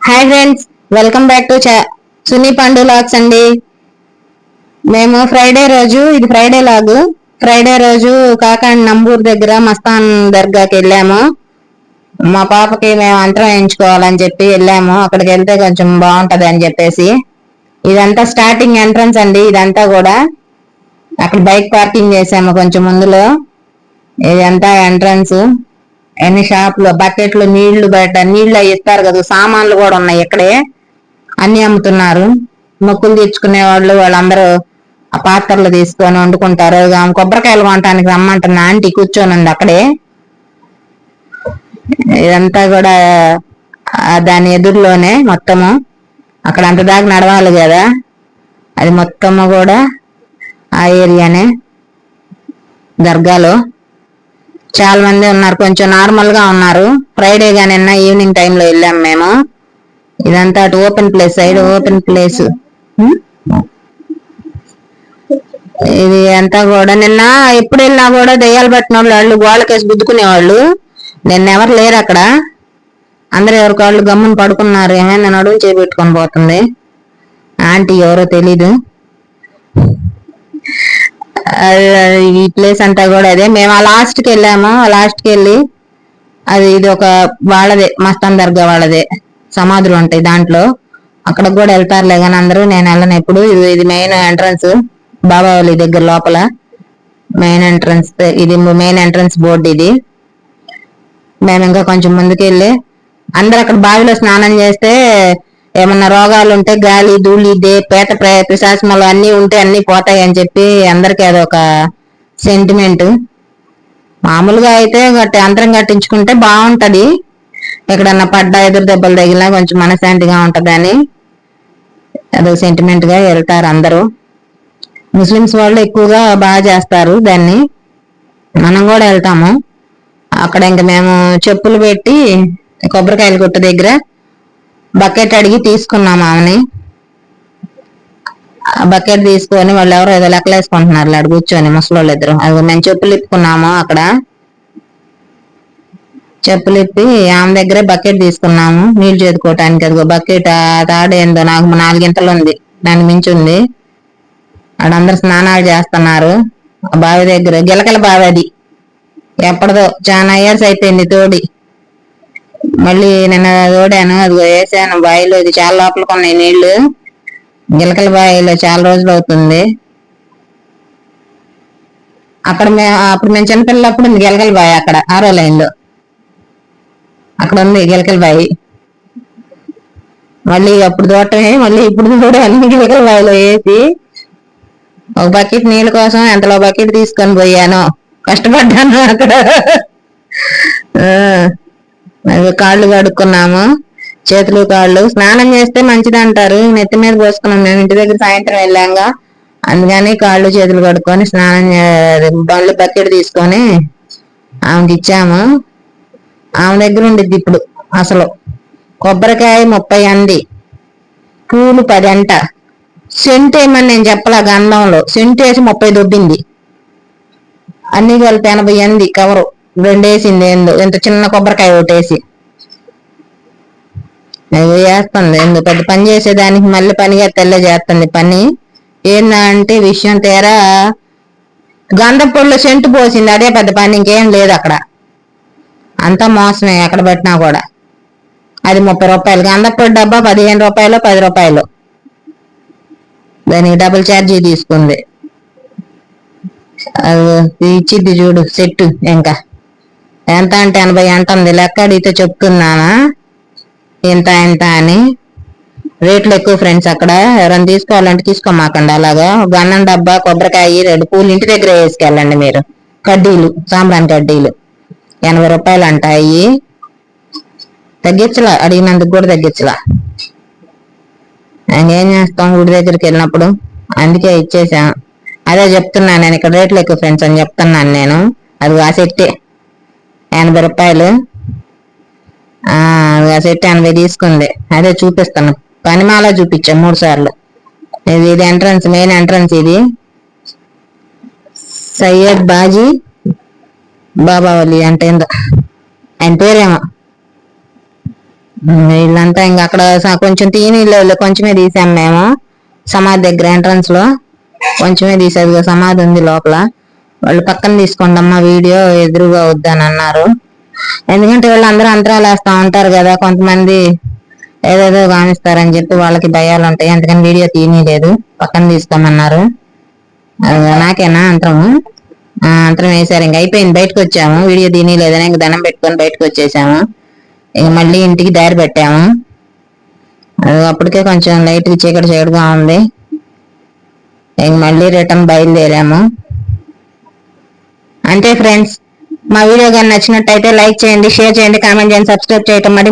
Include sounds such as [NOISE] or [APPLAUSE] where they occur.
Hi friends welcome back to Suni Pandu vlogs అండి. మేము Friday రోజు ఇది ఫ్రైడే లాగు. ఫ్రైడే రోజు కాకాండ్ నంబూర్ దగ్గర మస్తాన్ దర్గాకి వెళ్ళాము. మా పాపకి మేము అంతరం వేయించుకోవాలని చెప్పి వెళ్ళాము. అక్కడికి వెళ్తే కొంచెం బాగుంటది అని చెప్పేసి. ఇదంతా స్టార్టింగ్ ఎంట్రన్స్ అండి ఇదంతా కూడా. అక్కడ బైక్ పార్కింగ్ చేసాము కొంచెం ముందులో. ఇదంతా ఎంట్రన్స్. అన్ని షాపులు బకెట్లు నీళ్ళు బయట నీళ్ళు ఇస్తారు కదా సామాన్లు కూడా ఉన్నాయి ఇక్కడే. అన్ని అమ్ముతున్నారు. మొక్కులు తెచ్చుకునే వాళ్ళు వాళ్ళందరూ ఆ పాత్రలు తీసుకొని వండుకుంటారు. ఆమె కొబ్బరికాయలు కొనటానికి రమ్మంటున్న ఆంటీ కూర్చొని ఉంది అక్కడే. ఇదంతా కూడా దాని ఎదురులోనే మొత్తము. అక్కడ అంత దాకా నడవాలి కదా. అది మొత్తము కూడా ఆ ఏరియానే. దర్గాలో. చాలా మంది ఉన్నారు. కొంచెం నార్మల్గా ఉన్నారు. ఫ్రైడే గా నిన్న ఈవినింగ్ టైంలో వెళ్ళాం మేము. ఇదంతా అటు open place side open place. ఇది అంతా కూడా నిన్న ఎప్పుడు వెళ్ళినా కూడా దెయ్యాలు పట్టిన వాళ్ళు వాళ్ళు గోళ్ళకేసి గుద్దుకునేవాళ్ళు. నిన్న ఎవరు లేరు అక్కడ. అందరు ఎవరి కాళ్ళు గమ్మున పడుకున్నారు. ఏమైనా నడుము చేపెట్టుకొని పోతుంది. ఆంటీ ఎవరో తెలీదు. ఈ ప్లేస్ అంతా కూడా అదే. మేము ఆ లాస్ట్కి వెళ్ళాము. ఆ లాస్ట్కి వెళ్ళి అది ఇది ఒక వాళ్ళదే మస్తాన్ దర్గా వాళ్ళదే. సమాధులు ఉంటాయి దాంట్లో. అక్కడికి కూడా వెళ్తారులే కానీ అందరూ నేను వెళ్ళను ఎప్పుడు. ఇది ఇది మెయిన్ ఎంట్రన్స్ బాబావళి దగ్గర లోపల. మెయిన్ ఎంట్రన్స్ ఇది మెయిన్ ఎంట్రన్స్ బోర్డు ఇది. మేము ఇంకా కొంచెం ముందుకు వెళ్ళి అందరు అక్కడ బావిలో స్నానం చేస్తే ఏమన్నా రోగాలు ఉంటే గాలి ధూళి దే పేట ప్ర- పిశాచములు అన్నీ ఉంటే అన్నీ పోతాయి అని చెప్పి అందరికి అదొక సెంటిమెంట్ మామూలుగా అయితే గట్టి అంతరం కట్టించుకుంటే బాగుంటది ఎక్కడన్నా పడ్డా ఎదురు దెబ్బలు తగిలినా కొంచెం మనశాంతిగా ఉంటుందని అదొక సెంటిమెంట్గా వెళ్తారు అందరూ. ముస్లిమ్స్ వాళ్ళు ఎక్కువగా బాగా చేస్తారు దాన్ని. మనం కూడా వెళ్తాము. అక్కడ ఇంక మేము చెప్పులు పెట్టి కొబ్బరికాయల గుట్ట దగ్గర బకెట్ అడిగి తీసుకున్నాం ఆమెని బకెట్ తీసుకొని వాళ్ళు ఎవరో ఏదో లెక్కలేసుకుంటున్నారు అక్కడ కూర్చొని ముసలోళ్ళు ఇద్దరు. అది మేము చెప్పులు ఇప్పుకున్నాము అక్కడ. చెప్పులు ఇప్పి ఆమె దగ్గరే బకెట్ తీసుకున్నాము నీళ్ళు చేదుకోవటానికి. అదిగో బకెట్ ఆ తాడేందో నాకు నాలుగింతలు ఉంది. దాని మించి ఉంది. ఆడందరు స్నానాలు చేస్తున్నారు. ఆ బావి దగ్గర గిలకల బావి అది. ఎప్పటిదో చాలా ఇయర్స్ అయిపోయింది తోడి మళ్ళీ నిన్న తోడాను అది వేసాను బావిలో ఇది చాలా లోపలికి ఉన్నాయి నీళ్ళు గిలకల బావిలో చాలా రోజులు అవుతుంది. అక్కడ మేము అప్పుడు మేము చిన్నపిల్లప్పుడు ఉంది గిలకల బావి అక్కడ ఆరో లైన్లో అక్కడ ఉంది గిలకల బావి మళ్ళీ అప్పుడు తోటమే మళ్ళీ ఇప్పుడు కూడా అన్ని [LAUGHS] గిలకల బావిలో వేసి ఒక బకెట్ నీళ్ళ కోసం ఎంతలో బకెట్ తీసుకొని పోయాను. కష్టపడ్డాను అక్కడ. కాళ్ళు కడుక్కున్నాము. చేతులు కాళ్ళు. స్నానం చేస్తే మంచిది అంటారు నెత్తి మీద పోసుకున్నాం. మేము ఇంటి దగ్గర సాయంత్రం వెళ్ళాంగా. అందుకని కాళ్ళు చేతులు కడుక్కొని స్నానం బళ్ళు బకెట్ తీసుకొని ఆమెకి ఇచ్చాము. ఆమె దగ్గర ఉండిద్ది ఇప్పుడు అసలు. కొబ్బరికాయ ముప్పై అంది. పూలు పది అంట. సెంట్ ఏమని నేను చెప్పలా గంధంలో. సెంట్ వేసి ముప్పై దొబ్బింది. అన్ని కలిపి ఎనభై అంది కవరు. రెండేసింది ఏందో ఇంత చిన్న కొబ్బరికాయ ఒకటేసి. అది చేస్తుంది ఎందుకు పెద్ద పని చేసేదానికి మళ్ళీ పనిగా తెల్ల చేస్తుంది పని. ఏందంటే విషయం తీరా? గంధ పొడిలో సెంటు పోసింది అదే పెద్ద పని ఇంకేం లేదు అక్కడ. అంతా మోసమే ఎక్కడ పెట్టినా కూడా. అది ముప్పై రూపాయలు. గంధపొడి డబ్బా పదిహేను రూపాయలు పది రూపాయలు. దానికి డబుల్ ఛార్జీ తీసుకుంది. అది ఇచ్చిద్ది చూడు సెట్ ఇంకా. ఎంత అంటే ఎనభై అంటుంది. లెక్క అడిగితే చెప్తున్నానా? ఇంత ఇంత అని. రేట్లు ఎక్కువ ఫ్రెండ్స్ అక్కడ. ఎవరైనా తీసుకోవాలంటే తీసుకోమాకండి. అలాగా గన్నం డబ్బా కొబ్బరికాయ రెండు పూలు ఇంటి దగ్గర వేసుకెళ్ళండి మీరు. కడ్డీలు సాంబ్రాన్ కడ్డీలు. ఎనభై రూపాయలు అంటాయి తగ్గించలా అడిగినందుకు కూడా తగ్గించలా. ఇంకేం చేస్తాం గుడి దగ్గరికి వెళ్ళినప్పుడు? అందుకే ఇచ్చేసాం. అదే చెప్తున్నాను నేను ఇక్కడ రేట్లు ఎక్కువ ఫ్రెండ్స్ అని చెప్తున్నాను నేను. అది ఆ ఎనభై రూపాయలు. ఆ సెట్ ఎనభై తీసుకుంది. అదే చూపిస్తాను. పనిమాల చూపించా మూడు సార్లు. ఇది ఇది ఎంట్రన్స్ మెయిన్ ఎంట్రన్స్ ఇది. సయ్యద్ బాజీ బాబావలి అంటే ఏందో. ఆయన పేరేమో. వీళ్ళంతా ఇంకా అక్కడ కొంచెం తీనీళ్ళు కొంచెమే తీసాం మేము. సమాధి దగ్గర ఎంట్రన్స్లో. కొంచెమే తీసేది సమాధి ఉంది లోపల. వాళ్ళు పక్కన తీసుకోండమ్మా వీడియో ఎదురుగా వద్దని అన్నారు ఎందుకంటే వాళ్ళు అందరూ అంతరాలు వేస్తా ఉంటారు కదా కొంతమంది ఏదేదో గామిస్తారని చెప్పి వాళ్ళకి భయాలు ఉంటాయి అందుకని వీడియో తీయలేదు పక్కన తీసుకోమన్నారు. అది నాకేనా అంతరము? అంతరం వేసారు ఇంక అయిపోయింది బయటకు వచ్చాము వీడియో తీయలేదని ఇంక దండం పెట్టుకొని బయటకు వచ్చేసాము ఇంక మళ్ళీ ఇంటికి దారి పెట్టాము. అది అప్పటికే కొంచెం లైట్గా చీకటి చీకటిగా ఉంది. ఇంక మళ్ళీ రిటర్న్ బయలుదేరాము. అంతే ఫ్రెండ్స్ మా వీడియో కానీ నచ్చినట్టయితే లైక్ చేయండి షేర్ చేయండి కామెంట్ చేయండి సబ్స్క్రైబ్ చేయటం మరి